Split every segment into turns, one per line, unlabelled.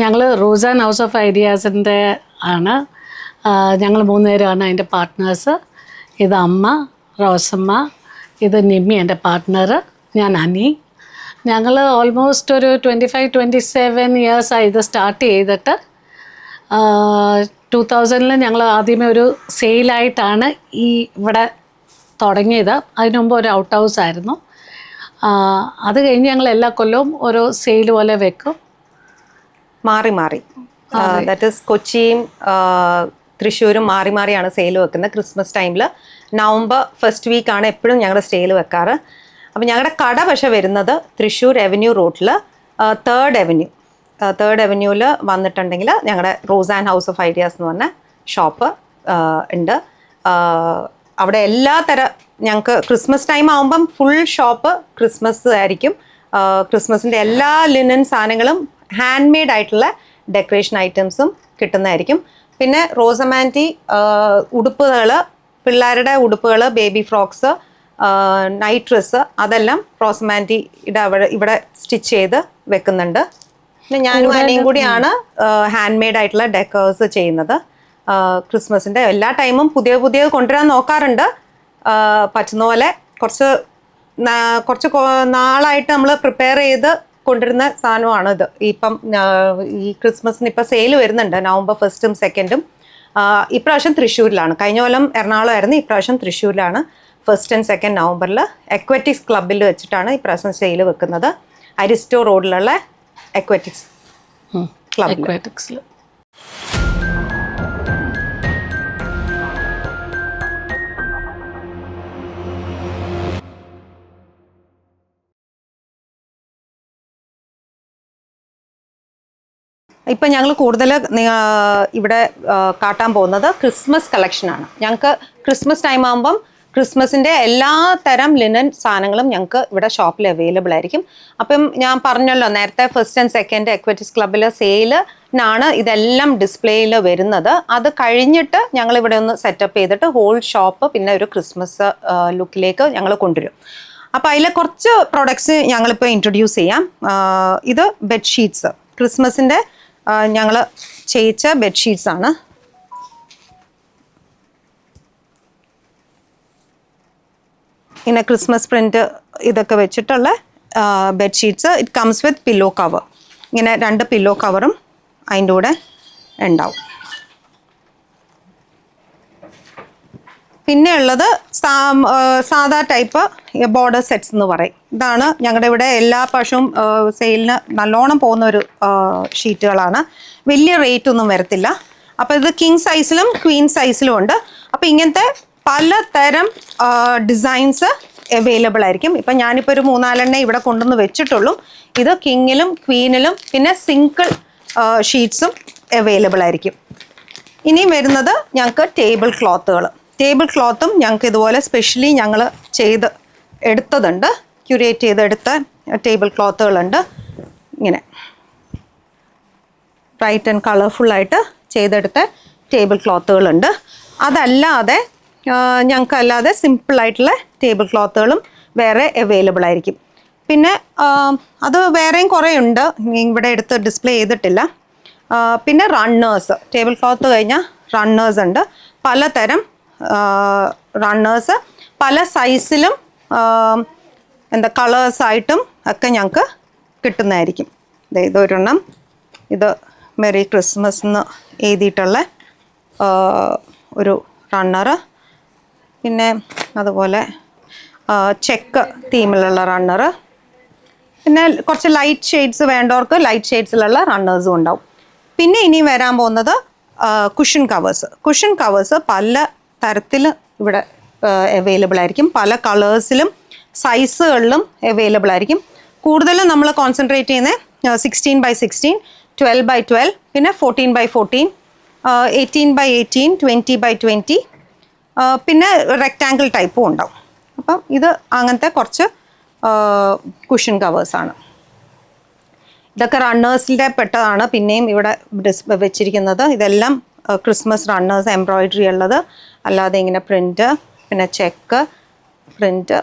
ഞങ്ങൾ rose and house of ഐഡിയാസിന്റെ ആണ്. ഞങ്ങൾ മൂന്നുപേരാണ് അതിന്റെ പാർട്ട്നേഴ്സ്. ഇത് അമ്മ റോസമ്മ ഇത് നിമ്മി എന്റെ പാർട്ട്ണർ ഞാൻ അനി. ഞങ്ങൾ ഓൾമോസ്റ്റ് ഒരു ട്വന്റി ഫൈവ് ട്വന്റി സെവൻ ഇയേഴ്സായി ഇത് സ്റ്റാർട്ട് ചെയ്തിട്ട് ടു തൗസൻഡിൽ ഞങ്ങൾ ആദ്യമേ ഒരു സെയിലായിട്ടാണ് ഈ ഇവിടെ തുടങ്ങിയത്. അതിനു മുമ്പ് ഒരു ഔട്ട് ഹൗസ് ആയിരുന്നു അത് കഴിഞ്ഞ് ഞങ്ങൾ എല്ലാ കൊല്ലവും ഓരോ സെയിൽ പോലെ വെക്കും.
മാറി മാറി. ദാറ്റ് ഇസ് കൊച്ചിയും തൃശ്ശൂരും മാറി മാറിയാണ് സെയിൽ വെക്കുന്നത്. ക്രിസ്മസ് ടൈമിൽ നവംബർ ഫസ്റ്റ് വീക്കാണ് എപ്പോഴും ഞങ്ങളുടെ സ്റ്റേയിൽ വെക്കാറ്. അപ്പം ഞങ്ങളുടെ കട പക്ഷെ വരുന്നത് തൃശ്ശൂർ റവന്യൂ റോട്ടിൽ തേർഡ് എവന്യൂ തേർഡ് അവന്യൂവിൽ വന്നിട്ടുണ്ടെങ്കിൽ ഞങ്ങളുടെ Rose and House of Ideas എന്ന് പറഞ്ഞ ഷോപ്പ് ഉണ്ട് അവിടെ എല്ലാ തര ഞങ്ങൾക്ക് ക്രിസ്മസ് ടൈം ആകുമ്പം ഫുൾ ഷോപ്പ് ക്രിസ്മസ് ആയിരിക്കും. ക്രിസ്മസിന്റെ എല്ലാ ലിനൻ സാധനങ്ങളും ഹാൻഡ് മെയ്ഡ് ആയിട്ടുള്ള ഡെക്കറേഷൻ ഐറ്റംസും കിട്ടുന്നതായിരിക്കും. പിന്നെ റോസമാന്റി ഉടുപ്പുകൾ പിള്ളേരുടെ ഉടുപ്പുകൾ ബേബി ഫ്രോക്സ് നൈറ്റ് ഡ്രസ്സ് അതെല്ലാം റോസമാന്റിയുടെ അവിടെ ഇവിടെ സ്റ്റിച്ച് ചെയ്ത് വെക്കുന്നുണ്ട്. പിന്നെ ഞാനും അനിയും കൂടിയാണ് ഹാൻഡ് മെയ്ഡ് ആയിട്ടുള്ള ഡെക്കേഴ്സ് ചെയ്യുന്നത്. ക്രിസ്മസിന്റെ എല്ലാ ടൈമും പുതിയ പുതിയ കൊണ്ടുവരാൻ നോക്കാറുണ്ട്. പറ്റുന്ന പോലെ കുറച്ച് കുറച്ച് നാളായിട്ട് നമ്മൾ പ്രിപ്പയർ ചെയ്ത് കൊണ്ടുവരുന്ന സാധനമാണ് ഇത് ഇപ്പം ഈ ക്രിസ്മസിന് ഇപ്പം സെയിൽ വരുന്നുണ്ട്. നവംബർ ഫസ്റ്റും സെക്കൻഡും ഇപ്രാവശ്യം തൃശ്ശൂരിലാണ്. കഴിഞ്ഞ കൊല്ലം എറണാകുളമായിരുന്നു. ഇപ്രാവശ്യം തൃശ്ശൂരിലാണ്. ഫസ്റ്റ് ആൻഡ് സെക്കൻഡ് നവംബറിൽ എക്വറ്റിക്സ് ക്ലബിൽ വെച്ചിട്ടാണ് ഇപ്രാവശ്യം സെയിൽ വെക്കുന്നത്. അരിസ്റ്റോ റോഡിലുള്ള എക്വറ്റിക്സ് ക്ലബ്ബിൽ
അക്വാറ്റിക്സിൽ
ഇപ്പം ഞങ്ങൾ കൂടുതൽ ഇവിടെ കാട്ടാൻ പോകുന്നത് ക്രിസ്മസ് കളക്ഷനാണ് ഞങ്ങൾക്ക് ക്രിസ്മസ് ടൈം ആകുമ്പം ക്രിസ്മസിന്റെ എല്ലാ തരം ലിനൻ സാധനങ്ങളും ഞങ്ങൾക്ക് ഇവിടെ ഷോപ്പിൽ അവൈലബിൾ ആയിരിക്കും. അപ്പം ഞാൻ പറഞ്ഞല്ലോ നേരത്തെ ഫസ്റ്റ് ആൻഡ് സെക്കൻഡ് എക്വറ്റിക്സ് ക്ലബിലെ സെയിലിനാണ് ഇതെല്ലാം ഡിസ്പ്ലേയിൽ വരുന്നത്. അത് കഴിഞ്ഞിട്ട് ഞങ്ങൾ ഇവിടെ ഒന്ന് സെറ്റപ്പ് ചെയ്തിട്ട് ഹോൾ ഷോപ്പ് പിന്നെ ഒരു ക്രിസ്മസ് ലുക്കിലേക്ക് ഞങ്ങൾ കൊണ്ടുവരും. അപ്പോൾ അതിലെ കുറച്ച് പ്രോഡക്ട്സ് ഞങ്ങളിപ്പോൾ ഇൻട്രൊഡ്യൂസ് ചെയ്യാം. ഇത് ബെഡ്ഷീറ്റ്സ് ക്രിസ്മസിന്റെ ഞങ്ങൾ ചെയ്യിച്ച ബെഡ്ഷീറ്റ്സ് ആണ്. ഇങ്ങനെ ക്രിസ്മസ് പ്രിന്റ് ഇതൊക്കെ വെച്ചിട്ടുള്ള bedsheets. It comes with pillow cover ഇങ്ങനെ രണ്ട് പില്ലോ കവറും അതിന്റെ കൂടെ ഉണ്ടാവും. പിന്നെ ഉള്ളത് സാധാ ടൈപ്പ് ബോർഡർ സെറ്റ്സ് എന്ന് പറയും. ഇതാണ് ഞങ്ങളുടെ ഇവിടെ എല്ലാ പശുവും സെയിലിന് നല്ലോണം പോകുന്ന ഒരു ഷീറ്റുകളാണ് വലിയ റേറ്റ് ഒന്നും വരത്തില്ല. അപ്പോൾ ഇത് കിങ് സൈസിലും ക്വീൻ സൈസിലും ഉണ്ട്. അപ്പോൾ ഇങ്ങനത്തെ പലതരം ഡിസൈൻസ് അവൈലബിൾ ആയിരിക്കും. ഇപ്പം ഞാനിപ്പോൾ ഒരു മൂന്നാലെണ്ണേ ഇവിടെ കൊണ്ടുവന്ന് വെച്ചിട്ടുള്ളൂ. ഇത് കിങ്ങിലും ക്വീനിലും പിന്നെ സിംഗിൾ ഷീറ്റ്സും അവൈലബിൾ ആയിരിക്കും. ഇനിയും വരുന്നത് ഞങ്ങൾക്ക് ടേബിൾ ക്ലോത്തുകൾ ടേബിൾ ക്ലോത്തും ഞങ്ങൾക്ക് ഇതുപോലെ സ്പെഷ്യലി ഞങ്ങൾ ചെയ്ത് എടുത്തതുണ്ട്. ക്യൂരേറ്റ് ചെയ്തെടുത്ത ടേബിൾ ക്ലോത്തുകളുണ്ട്. ഇങ്ങനെ. ബ്രൈറ്റ് ആൻഡ് കളർഫുള്ളായിട്ട് ചെയ്തെടുത്ത ടേബിൾ ക്ലോത്തുകളുണ്ട്. അതല്ലാതെ ഞങ്ങൾക്ക് അല്ലാതെ സിമ്പിളായിട്ടുള്ള ടേബിൾ ക്ലോത്തുകളും വേറെ അവൈലബിൾ ആയിരിക്കും. പിന്നെ അത് വേറെയും കുറേ ഉണ്ട്. ഇവിടെ എടുത്ത് ഡിസ്പ്ലേ ചെയ്തിട്ടില്ല. പിന്നെ റണ്ണേഴ്സ് ടേബിൾ ക്ലോത്ത് കഴിഞ്ഞാൽ റണ്ണേഴ്സ് ഉണ്ട്. പലതരം റണ്ണേഴ്സ് പല സൈസിലും എന്താ കളേഴ്സായിട്ടും ഒക്കെ ഞങ്ങൾക്ക് കിട്ടുന്നതായിരിക്കും. ഇതൊരെണ്ണം ഇത് മെറി ക്രിസ്മസ് എന്ന് എഴുതിയിട്ടുള്ള ഒരു റണ്ണറ് പിന്നെ അതുപോലെ ചെക്ക് തീമിലുള്ള റണ്ണറ് പിന്നെ കുറച്ച് ലൈറ്റ് ഷെയ്ഡ്സ് വേണ്ടവർക്ക് ലൈറ്റ് ഷെയ്ഡ്സിലുള്ള റണ്ണേഴ്സും ഉണ്ടാവും. പിന്നെ ഇനി വരാൻ പോകുന്നത് കുഷൻ കവേഴ്സ് കുഷൻ കവേഴ്സ് പല തരത്തിൽ ഇവിടെ അവൈലബിൾ ആയിരിക്കും. പല കളേഴ്സിലും സൈസുകളിലും അവൈലബിൾ ആയിരിക്കും. കൂടുതലും നമ്മൾ കോൺസെൻട്രേറ്റ് ചെയ്യുന്നത് sixteen by sixteen twelve by twelve പിന്നെ fourteen by fourteen eighteen by eighteen twenty by twenty പിന്നെ റെക്റ്റാങ്കിൾ ടൈപ്പും ഉണ്ടാവും. അപ്പം ഇത് അങ്ങനത്തെ കുറച്ച് കുഷൻ കവേഴ്സാണ് ഇതൊക്കെ റണ്ണേഴ്സിന്റെ പെട്ടതാണ്. പിന്നെയും ഇവിടെ ഡിസ് വെച്ചിരിക്കുന്നത്. ഇതെല്ലാം ക്രിസ്മസ് റണ്ണേഴ്സ് എംബ്രോയിഡറി ഉള്ളത്. അല്ലാതെ ഇങ്ങനെ പ്രിന്റ് പിന്നെ ചെക്ക് പ്രിന്റ്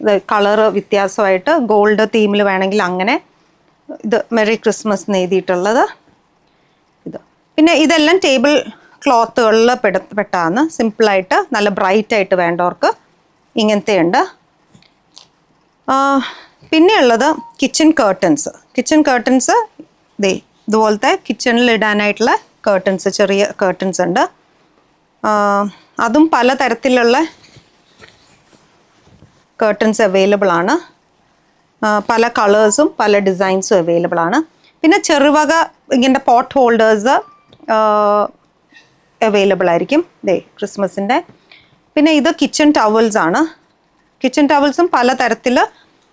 ഇത് കളറ് വ്യത്യാസമായിട്ട് ഗോൾഡ് തീമിൽ വേണമെങ്കിൽ അങ്ങനെ ഇത് മെറി ക്രിസ്മസ് എഴുതിയിട്ടുള്ളത്. ഇത്. പിന്നെ ഇതെല്ലാം ടേബിൾ ക്ലോത്തുകളിൽ പെട പെട്ടാന്ന് സിമ്പിളായിട്ട് നല്ല ബ്രൈറ്റ് ആയിട്ട് വേണ്ടവർക്ക് ഇങ്ങനത്തെ ഉണ്ട്. ആ, പിന്നെയുള്ളത് കിച്ചൺ കേർട്ടൻസ് കിച്ചൺ കേർട്ടൻസ് ദേ ഇതുപോലത്തെ കിച്ചണിൽ ഇടാനായിട്ടുള്ള കേർട്ടൻസ് ചെറിയ കേർട്ടൻസ് ഉണ്ട്. അതും പല തരത്തിലുള്ള കേർട്ടൻസ് അവൈലബിൾ ആണ് പല കളേഴ്സും പല ഡിസൈൻസും അവൈലബിൾ ആണ്. പിന്നെ ചെറുവക ഇങ്ങനത്തെ പോട്ട് ഹോൾഡേഴ്സ് അവൈലബിൾ ആയിരിക്കും. ദേ ക്രിസ്മസിന്റെ പിന്നെ ഇത് കിച്ചൺ ടവൽസ് ആണ്. കിച്ചൺ ടവൽസും പല തരത്തിൽ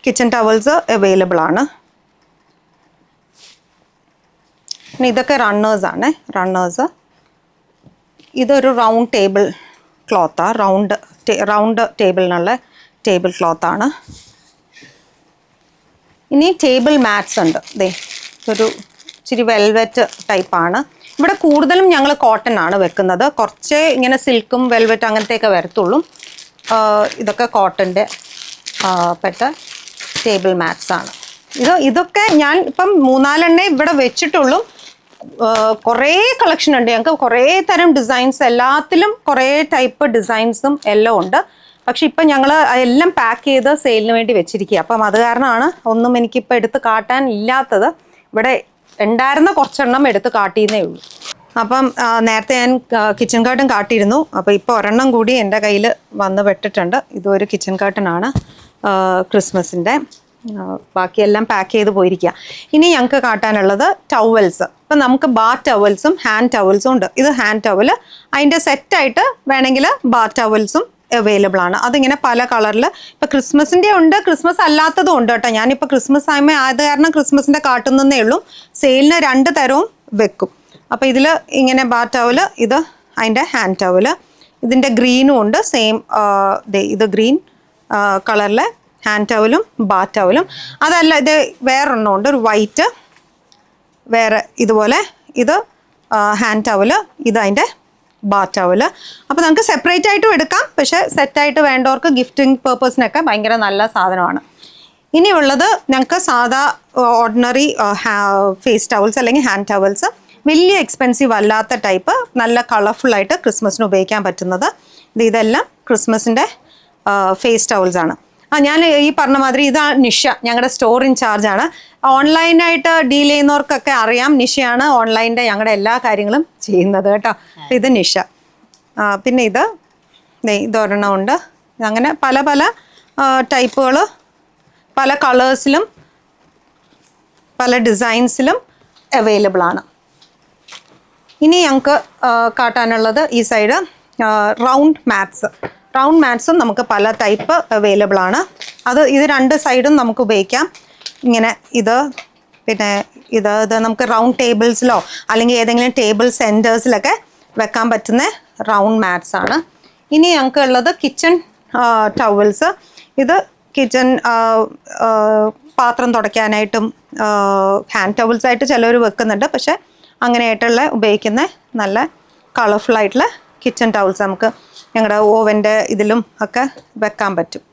കിച്ചൺ ടവൽസ് അവൈലബിൾ ആണ്. പിന്നെ ഇതൊക്കെ ആണ്. റണ്ണേഴ്സ് ഇതൊരു റൗണ്ട് ടേബിൾ ക്ലോത്താണ് റൗണ്ട് റൗണ്ട് ടേബിളിനുള്ള ടേബിൾ ക്ലോത്താണ് ഇനി ടേബിൾ മാറ്റ്സ് ഉണ്ട്. ദേ ഒരു ഇച്ചിരി വെൽവെറ്റ് ടൈപ്പാണ് ഇവിടെ കൂടുതലും ഞങ്ങൾ കോട്ടൺ ആണ് വെക്കുന്നത്. കുറച്ചേ ഇങ്ങനെ സിൽക്കും വെൽവെറ്റ് അങ്ങനത്തെയൊക്കെ വരത്തുള്ളൂ. ഇതൊക്കെ കോട്ടന്റെ പെട്ട ടേബിൾ മാറ്റ്സ് ആണ്. ഇത് ഇതൊക്കെ ഞാൻ ഇപ്പം മൂന്നാലെണ്ണേ ഇവിടെ വെച്ചിട്ടുള്ളൂ. കുറേ കളക്ഷൻ ഉണ്ട്. ഞങ്ങൾക്ക് കുറേ തരം ഡിസൈൻസ് എല്ലാത്തിലും കുറേ ടൈപ്പ് ഡിസൈൻസും എല്ലാം ഉണ്ട്. പക്ഷെ ഇപ്പം ഞങ്ങൾ എല്ലാം പാക്ക് ചെയ്ത് സെയിലിന് വേണ്ടി വെച്ചിരിക്കുക അപ്പം അത് കാരണമാണ് ഒന്നും എനിക്കിപ്പോൾ എടുത്ത് കാട്ടാൻ ഇല്ലാത്തത്. ഇവിടെ ഉണ്ടായിരുന്ന കുറച്ചെണ്ണം എടുത്ത് കാട്ടിയെന്നേ ഉള്ളൂ. അപ്പം നേരത്തെ ഞാൻ കിച്ചൺ കാർട്ടൺ കാട്ടിയിരുന്നു. അപ്പോൾ ഇപ്പോൾ ഒരെണ്ണം കൂടി എന്റെ കയ്യിൽ വന്ന് പെട്ടിട്ടുണ്ട്. ഇതൊരു കിച്ചൺ കാർട്ടൺ ആണ് ക്രിസ്മസിന്റെ ബാക്കിയെല്ലാം പാക്ക് ചെയ്ത് പോയിരിക്കുക ഇനി ഞങ്ങൾക്ക് കാട്ടാനുള്ളത് ടവൽസ് ഇപ്പം നമുക്ക് ബാ ടവൽസും ഹാൻഡ് ടവൽസും ഉണ്ട്. ഇത് ഹാൻഡ് ടവൽ അതിന്റെ സെറ്റായിട്ട് വേണമെങ്കിൽ ബാ ടവൽസും അവൈലബിൾ ആണ്. അതിങ്ങനെ പല കളറിൽ ഇപ്പം ക്രിസ്മസിന്റെ ഉണ്ട് ക്രിസ്മസ് അല്ലാത്തതും ഉണ്ട് കേട്ടോ. ഞാനിപ്പോൾ ക്രിസ്മസ് ആയമേ ആയത് കാരണം ക്രിസ്മസിന്റെ കാട്ടുന്നേ ഉള്ളൂ. സെയിലിന് രണ്ട് തരവും വെക്കും. അപ്പോൾ ഇതിൽ ഇങ്ങനെ ബാ ടവൽ ഇത് അതിന്റെ ഹാൻഡ് ടവൽ ഇതിന്റെ ഗ്രീനും ഉണ്ട് സെയിം ഇത് ഗ്രീൻ കളറിലെ ഹാൻഡ് ടവലും ബാ ടവലും അതല്ല ഇത് വേറൊരെണ്ണം ഉണ്ട് ഒരു വൈറ്റ് വേറെ ഇതുപോലെ ഇത് ഹാൻഡ് ടവൽ ഇത് അതിന്റെ ബാ ടവൽ അപ്പോൾ നമുക്ക് സെപ്പറേറ്റ് ആയിട്ടും എടുക്കാം പക്ഷേ സെറ്റായിട്ട് വേണ്ടവർക്ക് ഗിഫ്റ്റിംഗ് പേർപ്പസിനൊക്കെ ഭയങ്കര നല്ല സാധനമാണ്. ഇനിയുള്ളത് ഞങ്ങൾക്ക് സാധാ ഓർഡിനറി ഫേസ് ടവൽസ് അല്ലെങ്കിൽ ഹാൻഡ് ടവൽസ് വലിയ എക്സ്പെൻസീവ് അല്ലാത്ത ടൈപ്പ് നല്ല കളർഫുള്ളായിട്ട് ക്രിസ്മസിന് ഉപയോഗിക്കാൻ പറ്റുന്നത്. ഇത് ഇതെല്ലാം ക്രിസ്മസിന്റെ ഫേസ് ടവൽസാണ് ആ ഞാൻ ഈ പറഞ്ഞ മാതിരി ഇതാണ് നിഷ ഞങ്ങളുടെ സ്റ്റോർ ഇൻചാർജാണ് ഓൺലൈനായിട്ട് ഡീൽ ചെയ്യുന്നവർക്കൊക്കെ അറിയാം നിഷയാണ് ഓൺലൈനിന്റെ ഞങ്ങളുടെ എല്ലാ കാര്യങ്ങളും ചെയ്യുന്നത് കേട്ടോ. ഇത് നിഷ. പിന്നെ ഇത് ഇതൊരെണ്ണം ഉണ്ട്. അങ്ങനെ പല പല ടൈപ്പുകൾ പല കളേഴ്സിലും പല ഡിസൈൻസിലും അവൈലബിൾ ആണ്. ഇനി ഞങ്ങൾക്ക് കാട്ടാനുള്ളത് ഈ സൈഡ് റൗണ്ട് മാത്സ് റൗണ്ട് മാറ്റ്സും നമുക്ക് പല ടൈപ്പ് അവൈലബിൾ ആണ്. അത് ഇത് രണ്ട് സൈഡും നമുക്ക് ഉപയോഗിക്കാം. ഇങ്ങനെ ഇത് പിന്നെ ഇത് ഇത് നമുക്ക് റൗണ്ട് ടേബിൾസിലോ അല്ലെങ്കിൽ ഏതെങ്കിലും ടേബിൾ സെന്റേഴ്സിലൊക്കെ വെക്കാൻ പറ്റുന്ന റൗണ്ട് മാറ്റ്സ് ആണ്. ഇനി ഞങ്ങൾക്ക് ഉള്ളത് കിച്ചൺ ടവൽസ് ഇത് കിച്ചൺ പാത്രം തുടയ്ക്കാനായിട്ടും ഹാൻഡ് ടവൽസ് ആയിട്ട് ചിലവർ വെക്കുന്നുണ്ട്. പക്ഷേ അങ്ങനെയായിട്ടുള്ള ഉപയോഗിക്കുന്ന നല്ല കളർഫുൾ ആയിട്ടുള്ള കിച്ചൺ ടവൽസ് നമുക്ക് ഞങ്ങളുടെ ഓവന്റെ ഇതിലും ഒക്കെ വെക്കാൻ പറ്റും.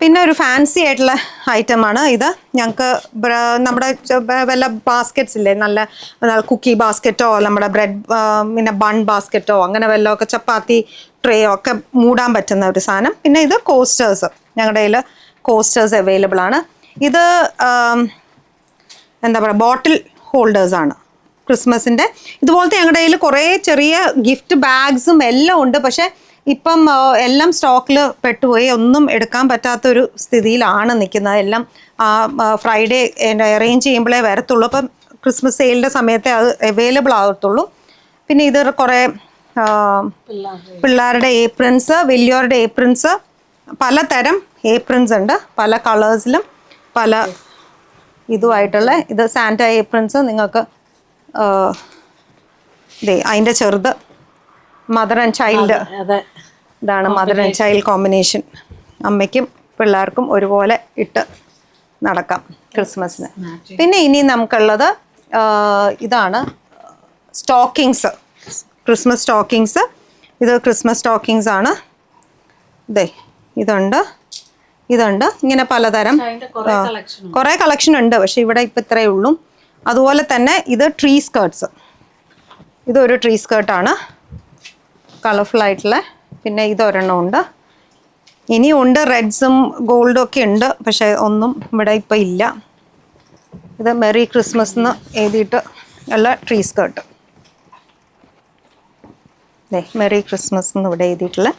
പിന്നെ ഒരു ഫാൻസി ആയിട്ടുള്ള ഐറ്റമാണ് ഇത്. ഞങ്ങൾക്ക് നമ്മുടെ വല്ല ബാസ്ക്കറ്റ്സ് ഇല്ലേ? നല്ല കുക്കി ബാസ്ക്കറ്റോ നമ്മുടെ ബ്രെഡ് പിന്നെ ബൺ ബാസ്ക്കറ്റോ അങ്ങനെ വല്ലതൊക്കെ ചപ്പാത്തി ട്രേയോ ഒക്കെ മൂടാൻ പറ്റുന്ന ഒരു സാധനം. പിന്നെ ഇത് കോസ്റ്റേഴ്സ് ഞങ്ങളുടെ കയ്യിൽ കോസ്റ്റേഴ്സ് അവൈലബിൾ ആണ്. ഇത് എന്താ പറയുക ബോട്ടിൽ ഹോൾഡേഴ്സാണ് ക്രിസ്മസിന്റെ ഇതുപോലത്തെ ഞങ്ങളുടെ കയ്യിൽ കുറേ ചെറിയ ഗിഫ്റ്റ് ബാഗ്സും എല്ലാം ഉണ്ട്. പക്ഷേ ഇപ്പം എല്ലാം സ്റ്റോക്കിൽ പെട്ടുപോയി. ഒന്നും എടുക്കാൻ പറ്റാത്തൊരു സ്ഥിതിയിലാണ് നിൽക്കുന്നത് എല്ലാം ഫ്രൈഡേ അറേഞ്ച് ചെയ്യുമ്പോഴേ വരത്തുള്ളൂ. അപ്പം ക്രിസ്മസ് സെയിലിന്റെ സമയത്തെ അത് അവൈലബിൾ ആകത്തുള്ളൂ പിന്നെ ഇത് കുറേ പിള്ളേരുടെ ഏപ്രിൻസ് വലിയവരുടെ ഏപ്രിൻസ് പലതരം ഏപ്രിൻസ് ഉണ്ട്. പല കളേഴ്സിലും പല ഇതുമായിട്ടുള്ള ഇത് സാന്റ ഏപ്രിൻസ് നിങ്ങൾക്ക് ദേ അതിന്റെ ചെറുത് മദർ ആൻഡ് ചൈൽഡ് ഇതാണ് മദർ ആൻഡ് ചൈൽഡ് കോമ്പിനേഷൻ അമ്മയ്ക്കും പിള്ളേർക്കും ഒരുപോലെ ഇട്ട് നടക്കാം ക്രിസ്മസിന്. പിന്നെ ഇനി നമുക്കുള്ളത് ഇതാണ് സ്റ്റോക്കിങ്സ് ക്രിസ്മസ് സ്റ്റോക്കിങ്സ് ഇത് ക്രിസ്മസ് സ്റ്റോക്കിങ്സ് ആണ്. ഇതേ ഇതുണ്ട്. ഇതുണ്ട്. ഇങ്ങനെ പലതരം
കുറേ കളക്ഷൻ
ഉണ്ട്. പക്ഷെ ഇവിടെ ഇപ്പം ഇത്രയേ ഉള്ളൂ. അതുപോലെ തന്നെ ഇത് ട്രീ സ്കേർട്സ് ഇതൊരു ട്രീ സ്കേർട്ടാണ് കളർഫുൾ ആയിട്ടുള്ള. പിന്നെ ഇതൊരെണ്ണം ഉണ്ട്. ഇനിയും ഉണ്ട് റെഡ്സും ഗോൾഡും ഒക്കെ ഉണ്ട്. പക്ഷേ ഒന്നും ഇവിടെ ഇപ്പം ഇല്ല. ഇത് മെറി ക്രിസ്മസ് എന്ന് എഴുതിയിട്ട് ഉള്ള ട്രീ സ്കേർട്ട് ദേ മെറി ക്രിസ്മസ് എന്ന് ഇവിടെ എഴുതിയിട്ടുള്ള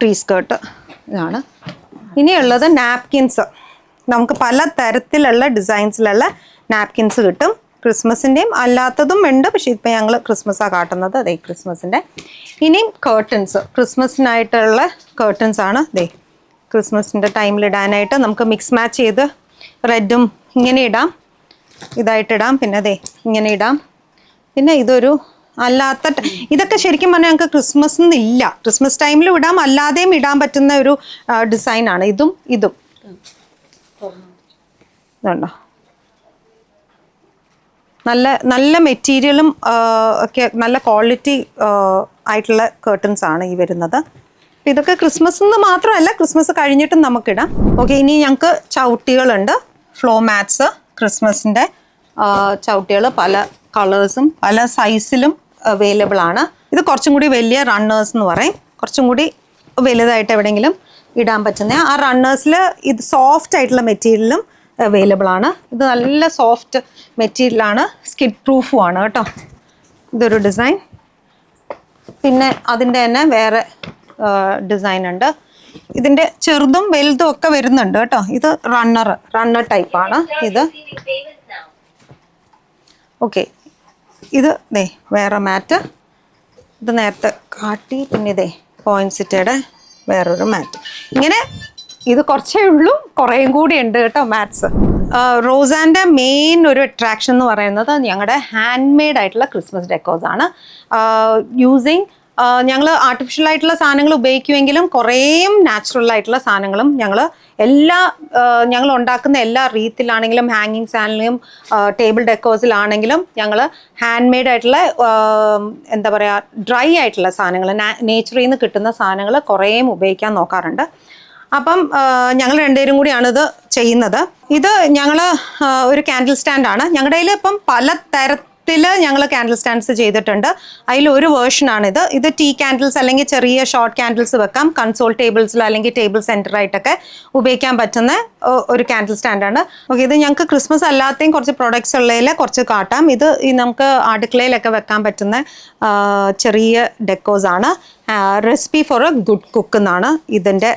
ട്രീ സ്കേർട്ട് ഇതാണ്. ഇനിയുള്ളത് നാപ്കിൻസ് നമുക്ക് പല തരത്തിലുള്ള ഡിസൈൻസിലുള്ള നാപ്കിൻസ് കിട്ടും. ക്രിസ്മസിന്റെയും അല്ലാത്തതും ഉണ്ട്. പക്ഷേ ഇപ്പം ഞങ്ങൾ ക്രിസ്മസാണ് കാട്ടുന്നത്. ദേ ക്രിസ്മസിന്റെ ഇനിയും കേർട്ടൻസ് ക്രിസ്മസിനായിട്ടുള്ള കേർട്ടൻസ് ആണ്. ദേ ക്രിസ്മസിന്റെ ടൈമിൽ ഇടാനായിട്ട് നമുക്ക് മിക്സ് മാച്ച് ചെയ്ത് റെഡും ഇങ്ങനെ ഇടാം. ഇതായിട്ടിടാം പിന്നെ അതെ ഇങ്ങനെ ഇടാം. പിന്നെ ഇതൊരു അല്ലാത്ത ഇതൊക്കെ ശരിക്കും പറഞ്ഞാൽ ഞങ്ങൾക്ക് ക്രിസ്മസ് ഇല്ല. ക്രിസ്മസ് ടൈമിൽ ഇടാം. അല്ലാതെയും ഇടാൻ പറ്റുന്ന ഒരു ഡിസൈനാണ് ഇതും ഇതും. ഇതുണ്ടോ? നല്ല നല്ല മെറ്റീരിയലും ഒക്കെ നല്ല ക്വാളിറ്റി ആയിട്ടുള്ള കേർട്ടൻസ് ആണ് ഈ വരുന്നത്. ഇതൊക്കെ ക്രിസ്മസ് എന്ന് മാത്രമല്ല ക്രിസ്മസ് കഴിഞ്ഞിട്ടും നമുക്കിടാം. ഓക്കെ ഇനി ഞങ്ങൾക്ക് ചവിട്ടികളുണ്ട്. ഫ്ലോ മാറ്റ്സ് ക്രിസ്മസിന്റെ ചവിട്ടികൾ പല കളേഴ്സും പല സൈസിലും അവൈലബിൾ ആണ്. ഇത് കുറച്ചും കൂടി വലിയ റണ്ണേഴ്സ് എന്ന് പറയും. കുറച്ചും കൂടി വലുതായിട്ട് എവിടെയെങ്കിലും ഇടാൻ പറ്റുന്ന ആ റണ്ണേഴ്സിൽ ഇത് സോഫ്റ്റ് ആയിട്ടുള്ള മെറ്റീരിയലും അവൈലബിൾ ആണ്. ഇത് നല്ല സോഫ്റ്റ് മെറ്റീരിയലാണ് സ്കിഡ് പ്രൂഫും ആണ് കേട്ടോ. ഇതൊരു ഡിസൈൻ പിന്നെ അതിന്റെ തന്നെ വേറെ ഡിസൈൻ ഉണ്ട്. ഇതിന്റെ ചെറുതും വലുതും ഒക്കെ വരുന്നുണ്ട് കേട്ടോ. ഇത് റണ്ണർ റണ്ണർ ടൈപ്പാണ് ഇത്. ഓക്കെ ഇത് ദേ വേറെ മാറ്റ് ഇത് നേരത്തെ കാട്ടി പിന്നെ ഇതേ പോയിൻസിറ്റയുടെ വേറൊരു മാറ്റ് ഇങ്ങനെ ഇത് കുറച്ചേ ഉള്ളൂ കുറേയും കൂടി ഉണ്ട് കേട്ടോ മാത്സ്. റോസാന്റെ മെയിൻ ഒരു അട്രാക്ഷൻ എന്ന് പറയുന്നത് ഞങ്ങളുടെ ഹാൻഡ് മെയ്ഡ് ആയിട്ടുള്ള ക്രിസ്മസ് ഡെക്കോസ് ആണ്. യൂസിങ് ഞങ്ങൾ ആർട്ടിഫിഷ്യൽ ആയിട്ടുള്ള സാധനങ്ങൾ ഉപയോഗിക്കുമെങ്കിലും കുറേയും നാച്ചുറൽ ആയിട്ടുള്ള സാധനങ്ങളും ഞങ്ങൾ എല്ലാ ഞങ്ങൾ ഉണ്ടാക്കുന്ന എല്ലാ റീത്തിലാണെങ്കിലും ഹാങ്ങിങ് സാനിലും ടേബിൾ ഡെക്കോസിലാണെങ്കിലും ഞങ്ങൾ ഹാൻഡ് മെയ്ഡ് ആയിട്ടുള്ള എന്താ പറയുക ഡ്രൈ ആയിട്ടുള്ള സാധനങ്ങൾ നേച്ചറിൽ നിന്ന് കിട്ടുന്ന സാധനങ്ങൾ കുറേയും ഉപയോഗിക്കാൻ നോക്കാറുണ്ട്. അപ്പം ഞങ്ങൾ രണ്ടുപേരും കൂടിയാണ് ഇത് ചെയ്യുന്നത്. ഇത് ഞങ്ങൾ ഒരു കാൻഡിൽ സ്റ്റാൻഡാണ് ഞങ്ങളുടെ കയ്യിൽ ഇപ്പം പല തരത്തിൽ ഞങ്ങൾ കാൻഡിൽ സ്റ്റാൻഡ്സ് ചെയ്തിട്ടുണ്ട്. അതിൽ ഒരു വേർഷനാണിത് ഇത് ടീ ക്യാൻഡിൽസ് അല്ലെങ്കിൽ ചെറിയ ഷോർട്ട് ക്യാൻഡിൽസ് വെക്കാം. കൺസോൾ ടേബിൾസിലോ അല്ലെങ്കിൽ ടേബിൾ സെന്ററായിട്ടൊക്കെ ഉപയോഗിക്കാൻ പറ്റുന്ന ഒരു ക്യാൻഡിൽ സ്റ്റാൻഡാണ് ഓക്കെ ഇത് ഞങ്ങൾക്ക് ക്രിസ്മസ് അല്ലാത്തയും കുറച്ച് പ്രൊഡക്ട്സ് ഉള്ളതിൽ കുറച്ച് കാട്ടാം. ഇത് നമുക്ക് അടുക്കളയിലൊക്കെ വെക്കാൻ പറ്റുന്ന ചെറിയ ഡെക്കോസ് ആണ്. Recipe for a good cook എന്നാണ് ഇതിന്റെ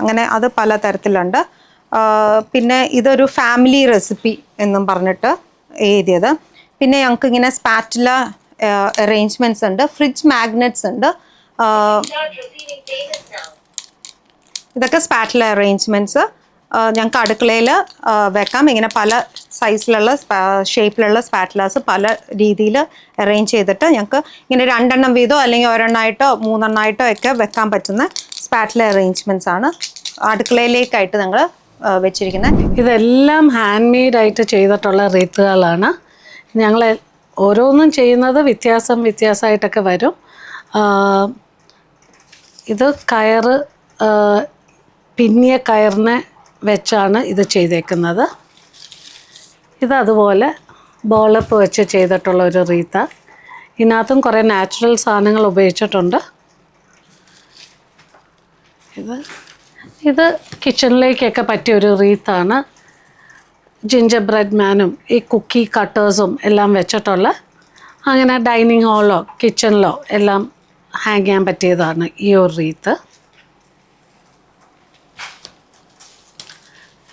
അങ്ങനെ അത് പല തരത്തിലുണ്ട്. പിന്നെ ഇതൊരു ഫാമിലി റെസിപ്പി എന്നും പറഞ്ഞിട്ട് എഴുതിയത്. പിന്നെ ഞങ്ങൾക്ക് ഇങ്ങനെ സ്പാറ്റുല അറേഞ്ച്മെന്റ്സ് ഉണ്ട്. ഫ്രിഡ്ജ് മാഗ്നറ്റ്സ് ഉണ്ട്. ഇതൊക്കെ സ്പാറ്റുല അറേഞ്ച്മെന്റ്സ് ഞങ്ങൾക്ക് അടുക്കളയിൽ വെക്കാം. ഇങ്ങനെ പല സൈസിലുള്ള ഷേപ്പിലുള്ള സ്പാറ്റിലാസ് പല രീതിയിൽ അറേഞ്ച് ചെയ്തിട്ട് ഞങ്ങൾക്ക് ഇങ്ങനെ രണ്ടെണ്ണം വീതോ അല്ലെങ്കിൽ ഒരെണ്ണമായിട്ടോ മൂന്നെണ്ണമായിട്ടോ ഒക്കെ വെക്കാൻ പറ്റുന്ന സ്പാറ്റില അറേഞ്ച്മെന്റ്സ് ആണ് അടുക്കളയിലേക്കായിട്ട് ഞങ്ങൾ വെച്ചിരിക്കുന്നത്
ഇതെല്ലാം ഹാൻഡ് മെയ്ഡായിട്ട് ചെയ്തിട്ടുള്ള റീത്തുകളാണ് ഞങ്ങൾ ഓരോന്നും ചെയ്യുന്നത് വ്യത്യാസം വ്യത്യാസമായിട്ടൊക്കെ വരും. ഇത് കയറ് പിന്നിയ കയറിനെ വെച്ചാണ് ഇത് ചെയ്തേക്കുന്നത്. ഇത് അതുപോലെ ബോളപ്പ് വെച്ച് ചെയ്തിട്ടുള്ള ഒരു റീത്ത. ഇതിനകത്തും കുറേ നാച്ചുറൽ സാധനങ്ങൾ ഉപയോഗിച്ചിട്ടുണ്ട്. ഇത് ഇത് കിച്ചണിലേക്കൊക്കെ പറ്റിയ ഒരു റീത്താണ്. ജിഞ്ചർ ബ്രെഡ് മാനും ഈ കുക്കി കട്ടേഴ്സും എല്ലാം വെച്ചിട്ടുള്ള അങ്ങനെ ഡൈനിങ് ഹാളിലോ കിച്ചണിലോ എല്ലാം ഹാങ് ചെയ്യാൻ പറ്റിയതാണ് ഈ ഒരു റീത്ത്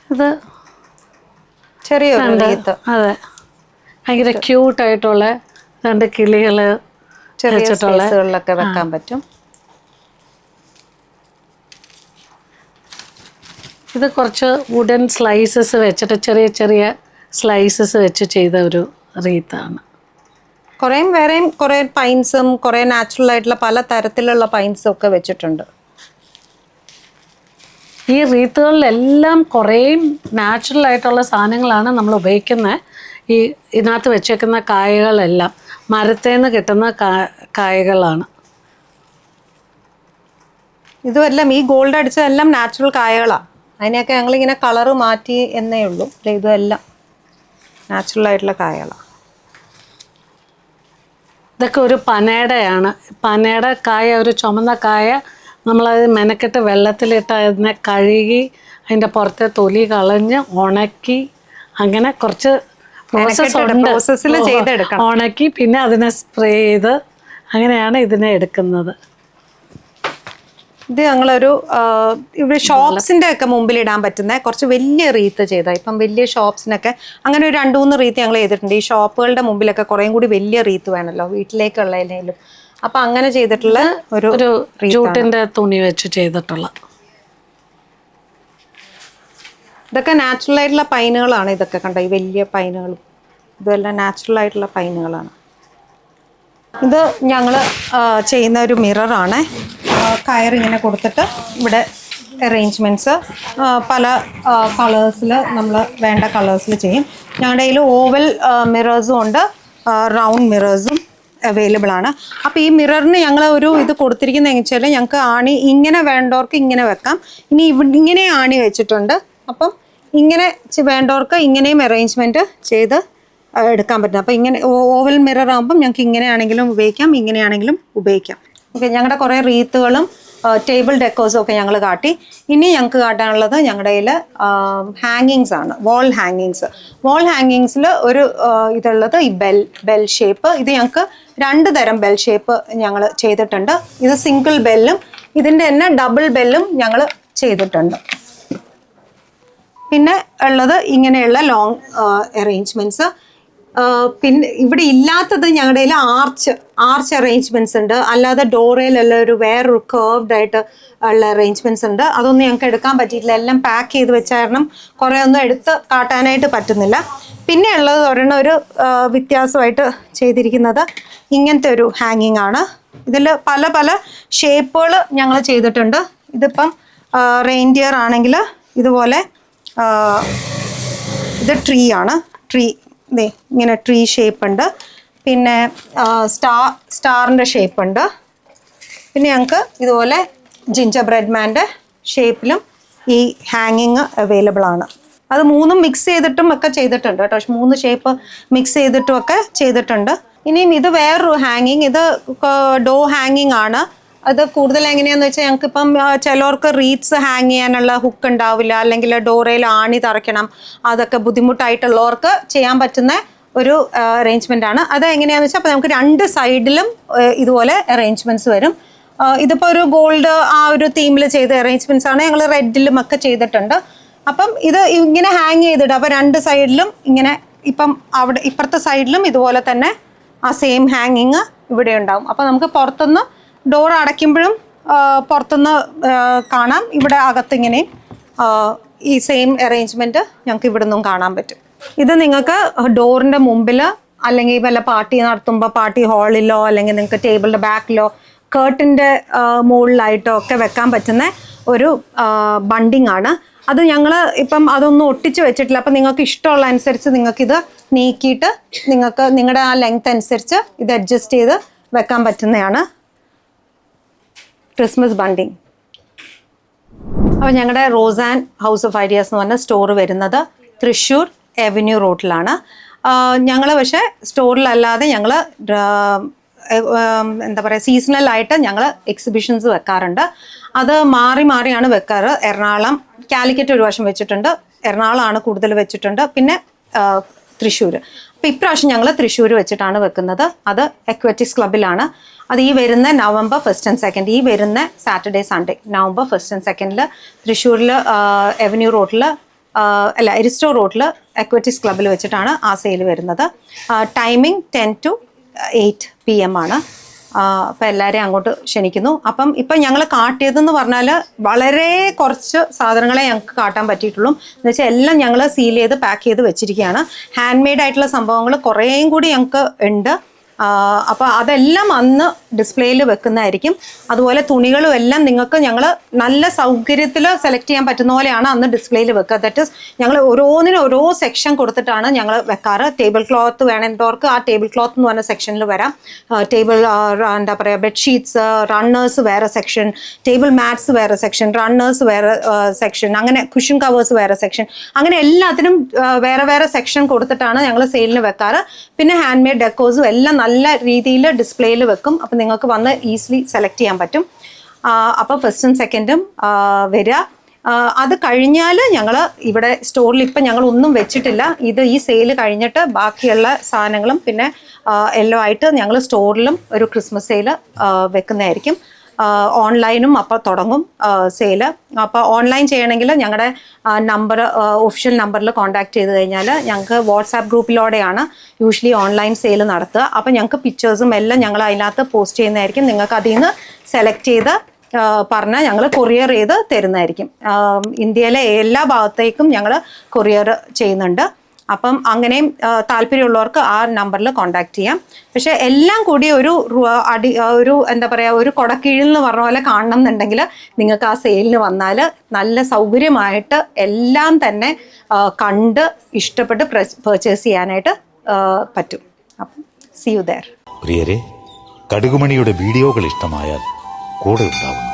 ഇത്
ചെറിയ
അതെ. ഭയങ്കര ക്യൂട്ടായിട്ടുള്ള രണ്ട് കിളികൾ
ചെറിയ
വെച്ചിട്ടുള്ള
വെക്കാൻ പറ്റും.
ഇത് കുറച്ച് വുഡൻ സ്ലൈസസ് വെച്ചിട്ട് ചെറിയ ചെറിയ സ്ലൈസസ് വെച്ച് ചെയ്ത ഒരു റീത്താണ്
കുറേയും വേറെയും കുറേ പൈൻസും കുറേ നാച്ചുറൽ ആയിട്ടുള്ള പല തരത്തിലുള്ള പൈൻസും ഒക്കെ വെച്ചിട്ടുണ്ട്.
ഈ റീത്തുകളിലെല്ലാം കുറേയും നാച്ചുറൽ ആയിട്ടുള്ള സാധനങ്ങളാണ് നമ്മൾ ഉപയോഗിക്കുന്നത് ഈ ഇതിനകത്ത് വെച്ചേക്കുന്ന കായകളെല്ലാം മരത്തേന്ന് കിട്ടുന്ന കായകളാണ്.
ഇതുമെല്ലാം ഈ ഗോൾഡ് അടിച്ചതെല്ലാം നാച്ചുറൽ കായകളാണ് അതിനെയൊക്കെ ഞങ്ങളിങ്ങനെ കളറ് മാറ്റി എന്നേ ഉള്ളൂ. ഇതെല്ലാം നാച്ചുറൽ ആയിട്ടുള്ള കായകളാണ്
ഇതൊക്കെ ഒരു പനയുടെയാണ് പനയുടെ കായ ഒരു ചുമന്ന കായ നമ്മളത് മെനക്കെട്ട് വെള്ളത്തിലിട്ട് അതിനെ കഴുകി അതിന്റെ പുറത്തെ തൊലി കളഞ്ഞ് ഉണക്കി അങ്ങനെ കുറച്ച് പ്രോസസ്സ്
മെനക്കെട്ട്
ഉണ്ട്.
process ൽ
ഉണക്കി പിന്നെ അതിനെ സ്പ്രേ ചെയ്ത് അങ്ങനെയാണ് ഇതിനെ എടുക്കുന്നത്.
ഇത് ഞങ്ങളൊരു ഇവിടെ ഷോപ്സിന്റെ ഒക്കെ മുമ്പിൽ ഇടാൻ പറ്റുന്ന കുറച്ച് വലിയ റീത്ത് ചെയ്ത ഇപ്പം വലിയ ഷോപ്സിനൊക്കെ അങ്ങനെ ഒരു രണ്ട് മൂന്ന് റീത്ത് ഞങ്ങൾ ചെയ്തിട്ടുണ്ട്. ഈ ഷോപ്പുകളുടെ മുമ്പിലൊക്കെ കുറേം കൂടി വലിയ റീത്ത് വേണമല്ലോ വീട്ടിലേക്കുള്ളതിലും അപ്പൊ അങ്ങനെ ചെയ്തിട്ടുള്ള ഒരു
ഒരു ജൂട്ടിന്റെ തുണി വെച്ച് ചെയ്തിട്ടുള്ള.
ഇതൊക്കെ നാച്ചുറൽ ആയിട്ടുള്ള പൈനുകളാണ് ഇതൊക്കെ കണ്ട ഈ വലിയ പൈനുകളും. ഇതെല്ലാം നാച്ചുറൽ ആയിട്ടുള്ള പൈനുകളാണ്. ഇത് ഞങ്ങൾ ചെയ്യുന്ന ഒരു മിററാണ് കയർ ഇങ്ങനെ കൊടുത്തിട്ട് ഇവിടെ അറേഞ്ച്മെന്റ്സ് പല കളേഴ്സിൽ നമ്മൾ വേണ്ട കളേഴ്സിൽ ചെയ്യും. ഞങ്ങളുടെ കയ്യിൽ ഓവൽ മിറേഴ്സും ഉണ്ട്. റൗണ്ട് മിറേഴ്സും അവൈലബിൾ ആണ്. അപ്പോൾ ഈ മിററിന് ഞങ്ങൾ ഒരു ഇത് കൊടുത്തിരിക്കുന്നത് വെച്ചാൽ ഞങ്ങൾക്ക് ആണി ഇങ്ങനെ വേണ്ടവർക്ക് ഇങ്ങനെ വെക്കാം. ഇനി ഇങ്ങനെ ആണി വെച്ചിട്ടുണ്ട്. അപ്പം ഇങ്ങനെ വേണ്ടവർക്ക് ഇങ്ങനെയും അറേഞ്ച്മെന്റ് ചെയ്ത് എടുക്കാൻ പറ്റും. അപ്പോൾ ഇങ്ങനെ ഓവൽ മിറർ ആകുമ്പം ഞങ്ങൾക്ക് ഇങ്ങനെയാണെങ്കിലും ഉപയോഗിക്കാം ഇങ്ങനെയാണെങ്കിലും ഉപയോഗിക്കാം. ഓക്കെ ഞങ്ങളുടെ കുറേ റീത്തുകളും ടേബിൾ ഡെക്കോസും ഒക്കെ ഞങ്ങൾ കാട്ടി. ഇനി ഞങ്ങൾക്ക് കാട്ടാനുള്ളത് ഞങ്ങളുടെ കയ്യിൽ ഹാങ്ങിങ്സ് ആണ് വാൾ ഹാങ്ങിങ്സ്. വാൾ ഹാങ്ങിങ്സിൽ ഒരു ഇതുള്ളത് ഈ ബെൽ ബെൽ ഷേപ്പ്. ഇത് ഞങ്ങൾക്ക് രണ്ട് തരം ബെൽ ഷേപ്പ് ഞങ്ങൾ ചെയ്തിട്ടുണ്ട്. ഇത് സിംഗിൾ ബെല്ലും ഇതിന്റെ തന്നെ ഡബിൾ ബെല്ലും ഞങ്ങൾ ചെയ്തിട്ടുണ്ട്. പിന്നെ ഉള്ളത് ഇങ്ങനെയുള്ള ലോങ് അറേഞ്ച്മെന്റ്സ്. പിന്നെ ഇവിടെ ഇല്ലാത്തത് ഞങ്ങളുടെ കയ്യിൽ ആർച്ച് ആർച്ച് അറേഞ്ച്മെന്റ്സ് ഉണ്ട്. അല്ലാതെ ഡോറയിലുള്ള ഒരു വേറൊരു കേർവ്ഡ് ആയിട്ട് ഉള്ള അറേഞ്ച്മെന്റ്സ് ഉണ്ട്. അതൊന്നും ഞങ്ങൾക്ക് എടുക്കാൻ പറ്റിയിട്ടില്ല. എല്ലാം പാക്ക് ചെയ്ത് വെച്ച കാരണം കുറേ ഒന്നും എടുത്ത് കാട്ടാനായിട്ട് പറ്റുന്നില്ല. പിന്നെ ഉള്ളത് ഒരെണ്ണം ഒരു വ്യത്യാസമായിട്ട് ചെയ്തിരിക്കുന്നത് ഇങ്ങനത്തെ ഒരു ഹാങ്ങിങ് ആണ്. ഇതിൽ പല പല ഷേപ്പുകൾ ഞങ്ങൾ ചെയ്തിട്ടുണ്ട്. ഇതിപ്പം റെയിൻഡിയർ ആണെങ്കിൽ ഇതുപോലെ ഇത് ട്രീ ആണ്. ട്രീ ദേ ഇങ്ങനെ ട്രീ ഷേപ്പ് ഉണ്ട്. പിന്നെ സ്റ്റാർ സ്റ്റാറിന്റെ ഷേപ്പ് ഉണ്ട്. പിന്നെ ഞങ്ങൾക്ക് ഇതുപോലെ ജിഞ്ചർ ബ്രെഡ് മാന്റെ ഷേപ്പിലും ഈ ഹാങ്ങിങ് അവൈലബിൾ ആണ്. അത് മൂന്നും മിക്സ് ചെയ്തിട്ടും ഒക്കെ ചെയ്തിട്ടുണ്ട് കേട്ടോ. മൂന്ന് ഷേപ്പ് മിക്സ് ചെയ്തിട്ടും ഒക്കെ ചെയ്തിട്ടുണ്ട്. ഇനിയും ഇത് വേറൊരു ഹാങ്ങിങ് ഇത് ഡോ ഹാങ്ങിങ് ആണ്. അത് കൂടുതൽ എങ്ങനെയാന്ന് വെച്ചാൽ ഞങ്ങൾക്ക് ഇപ്പം ചിലർക്ക് റീറ്റ്സ് ഹാങ് ചെയ്യാനുള്ള ഹുക്ക് ഉണ്ടാവില്ല അല്ലെങ്കിൽ ഡോറയിൽ ആണി തറയ്ക്കണം അതൊക്കെ ബുദ്ധിമുട്ടായിട്ടുള്ളവർക്ക് ചെയ്യാൻ പറ്റുന്ന ഒരു അറേഞ്ച്മെന്റ് ആണ്. അത് എങ്ങനെയാന്ന് വെച്ചാൽ അപ്പോൾ നമുക്ക് രണ്ട് സൈഡിലും ഇതുപോലെ അറേഞ്ച്മെന്റ്സ് വരും. ഇതിപ്പോൾ ഇതിപ്പോ ഒരു ഗോൾഡ് ആ ഒരു തീമിൽ ചെയ്ത അറേഞ്ച്മെന്റ്സ് ആണ്. ഞങ്ങൾ റെഡിലും ഒക്കെ ചെയ്തിട്ടുണ്ട്. അപ്പം ഇത് ഇങ്ങനെ ഹാങ് ചെയ്തിട്ട് അപ്പോൾ രണ്ട് സൈഡിലും ഇങ്ങനെ ഇപ്പം അവിടെ ഇപ്പുറത്തെ സൈഡിലും ഇതുപോലെ തന്നെ ആ സെയിം ഹാങ്ങിങ് ഇവിടെ ഉണ്ടാവും. അപ്പോൾ നമുക്ക് പുറത്തുനിന്ന് ഡോർ അടയ്ക്കുമ്പോഴും പുറത്തുനിന്ന് കാണാം. ഇവിടെ അകത്തിങ്ങനെ ഈ സെയിം അറേഞ്ച്മെന്റ് ഞങ്ങൾക്ക് ഇവിടെ നിന്നും കാണാൻ പറ്റും. ഇത് നിങ്ങൾക്ക് ഡോറിന്റെ മുമ്പിൽ അല്ലെങ്കിൽ വല്ല പാർട്ടി നടത്തുമ്പോൾ പാർട്ടി ഹാളിലോ അല്ലെങ്കിൽ നിങ്ങൾക്ക് ടേബിളിന്റെ ബാക്കിലോ കേർട്ടിന്റെ മുകളിലായിട്ടോ ഒക്കെ വെക്കാൻ പറ്റുന്ന ഒരു ബണ്ടിങ് ആണ്. അത് ഞങ്ങൾ ഇപ്പം അതൊന്നും ഒട്ടിച്ച് വെച്ചിട്ടില്ല. അപ്പം നിങ്ങൾക്ക് ഇഷ്ടമുള്ള അനുസരിച്ച് നിങ്ങൾക്കിത് നീക്കിയിട്ട് നിങ്ങൾക്ക് നിങ്ങളുടെ ആ ലെങ്ത് അനുസരിച്ച് ഇത് അഡ്ജസ്റ്റ് ചെയ്ത് വെക്കാൻ പറ്റുന്നതാണ്. ക്രിസ്മസ് ബണ്ടിങ് അപ്പോൾ ഞങ്ങളുടെ Rose and House of Ideas എന്ന് പറഞ്ഞ സ്റ്റോർ വരുന്നത് തൃശ്ശൂർ എവന്യൂ റോഡിലാണ് ഞങ്ങൾ പക്ഷേ സ്റ്റോറിലല്ലാതെ ഞങ്ങൾ എന്താ പറയുക സീസണലായിട്ട് ഞങ്ങൾ എക്സിബിഷൻസ് വെക്കാറുണ്ട്. അത് മാറി മാറിയാണ് വെക്കാറ്. എറണാകുളം കാലിക്കറ്റ് ഒരു വർഷം വെച്ചിട്ടുണ്ട്. എറണാകുളമാണ് കൂടുതൽ വെച്ചിട്ടുണ്ട്. പിന്നെ തൃശ്ശൂർ അപ്പോൾ ഇപ്രാവശ്യം ഞങ്ങൾ തൃശ്ശൂർ വെച്ചിട്ടാണ് വെക്കുന്നത്. അത് എക്വറ്റിക്സ് ക്ലബിലാണ് അത് ഈ വരുന്ന നവംബർ ഫസ്റ്റ് ആൻഡ് സെക്കൻഡ് ഈ വരുന്ന Saturday Sunday November first and സെക്കൻഡിൽ തൃശ്ശൂരിൽ എവന്യൂ റോഡിൽ അല്ല എരിസ്റ്റോ റോഡിൽ എക്വറ്റിക്സ് ക്ലബ്ബിൽ വെച്ചിട്ടാണ് ആ സെയിൽ വരുന്നത്. Timing ten to eight P M ആണ്. അപ്പം എല്ലാവരെയും അങ്ങോട്ട് ക്ഷണിക്കുന്നു. അപ്പം ഇപ്പം ഞങ്ങൾ കാട്ടിയതെന്ന് പറഞ്ഞാൽ വളരെ കുറച്ച് സാധനങ്ങളെ ഞങ്ങൾക്ക് കാട്ടാൻ പറ്റിയിട്ടുള്ളൂ. എന്ന് വെച്ചാൽ എല്ലാം ഞങ്ങൾ സീൽ ചെയ്ത് പാക്ക് ചെയ്ത് വെച്ചിരിക്കുകയാണ് ഹാൻഡ് മെയ്ഡ് ആയിട്ടുള്ള സംഭവങ്ങൾ കുറേയും കൂടി ഞങ്ങൾക്ക് ഉണ്ട്. അപ്പോൾ അതെല്ലാം അന്ന് ഡിസ്പ്ലേയിൽ വെക്കുന്നതായിരിക്കും. അതുപോലെ തുണികളും എല്ലാം നിങ്ങൾക്ക് ഞങ്ങൾ നല്ല സൗകര്യത്തിൽ സെലക്ട് ചെയ്യാൻ പറ്റുന്ന പോലെയാണ് അന്ന് ഡിസ്പ്ലേയിൽ വെക്കുക. ദറ്റ് ഇസ് ഞങ്ങൾ ഓരോന്നിനും ഓരോ സെക്ഷൻ കൊടുത്തിട്ടാണ് ഞങ്ങൾ വെക്കാറ്. ടേബിൾ ക്ലോത്ത് വേണമെന്നവർക്ക് ആ ടേബിൾ ക്ലോത്ത് എന്ന് പറഞ്ഞ സെക്ഷനിൽ വരാം. ടേബിൾ എന്താ പറയുക ബെഡ്ഷീറ്റ്സ് റണ്ണേഴ്സ് വേറെ സെക്ഷൻ ടേബിൾ മാറ്റ്സ് വേറെ സെക്ഷൻ റണ്ണേഴ്സ് വേറെ സെക്ഷൻ അങ്ങനെ കുഷൻ കവേഴ്സ് വേറെ സെക്ഷൻ അങ്ങനെ എല്ലാത്തിനും വേറെ വേറെ സെക്ഷൻ കൊടുത്തിട്ടാണ് ഞങ്ങൾ സെയിലിന് വെക്കാറ്. പിന്നെ ഹാൻഡ് മെയ്ഡ് ഡെക്കോസും എല്ലാം നല്ല രീതിയിൽ ഡിസ്പ്ലേയിൽ വെക്കും. അപ്പം നിങ്ങൾക്ക് വന്ന് ഈസിലി സെലക്ട് ചെയ്യാൻ പറ്റും. അപ്പോൾ ഫസ്റ്റും സെക്കൻഡും വരിക അത് കഴിഞ്ഞാൽ ഞങ്ങൾ ഇവിടെ സ്റ്റോറിൽ ഇപ്പം ഞങ്ങൾ ഒന്നും വെച്ചിട്ടില്ല. ഇത് ഈ സെയിൽ കഴിഞ്ഞിട്ട് ബാക്കിയുള്ള സാധനങ്ങളും പിന്നെ എല്ലാം ആയിട്ട് ഞങ്ങൾ സ്റ്റോറിലും ഒരു ക്രിസ്മസ് സെയിൽ വെക്കുന്നതായിരിക്കും. ഓൺലൈനും അപ്പോൾ തുടങ്ങും സെയിൽ. അപ്പോൾ ഓൺലൈൻ ചെയ്യണമെങ്കിൽ ഞങ്ങളുടെ നമ്പർ ഒഫീഷ്യൽ നമ്പറിൽ കോൺടാക്ട് ചെയ്ത് കഴിഞ്ഞാൽ ഞങ്ങൾക്ക് വാട്സാപ്പ് ഗ്രൂപ്പിലൂടെയാണ് യൂഷ്വലി ഓൺലൈൻ സെയിൽ നടത്തുക അപ്പോൾ ഞങ്ങൾക്ക് പിക്ചേഴ്സും എല്ലാം ഞങ്ങൾ അതിനകത്ത് പോസ്റ്റ് ചെയ്യുന്നതായിരിക്കും. നിങ്ങൾക്ക് അതിൽ നിന്ന് സെലക്ട് ചെയ്ത് പറഞ്ഞാൽ ഞങ്ങൾ കൊറിയർ ചെയ്ത് തരുന്നതായിരിക്കും. ഇന്ത്യയിലെ എല്ലാ ഭാഗത്തേക്കും ഞങ്ങൾ കൊറിയർ ചെയ്യുന്നുണ്ട്. അപ്പം അങ്ങനെയും താല്പര്യമുള്ളവർക്ക് ആ നമ്പറിൽ കോൺടാക്ട് ചെയ്യാം. പക്ഷെ എല്ലാം കൂടി ഒരു അടി ഒരു എന്താ പറയുക ഒരു കൊടക്കീഴിൽ എന്ന് പറഞ്ഞ പോലെ കാണണം എന്നുണ്ടെങ്കിൽ നിങ്ങൾക്ക് ആ സെയിലിന് വന്നാൽ നല്ല സൗകര്യമായിട്ട് എല്ലാം തന്നെ കണ്ട് ഇഷ്ടപ്പെട്ട് പെർച്ചേസ് ചെയ്യാനായിട്ട് പറ്റും. അപ്പം സി യു ദർ
പ്രിയരെ കടുകുമണിയുടെ വീഡിയോകൾ ഇഷ്ടമായാൽ കൂടെ ഉണ്ടാവുന്നു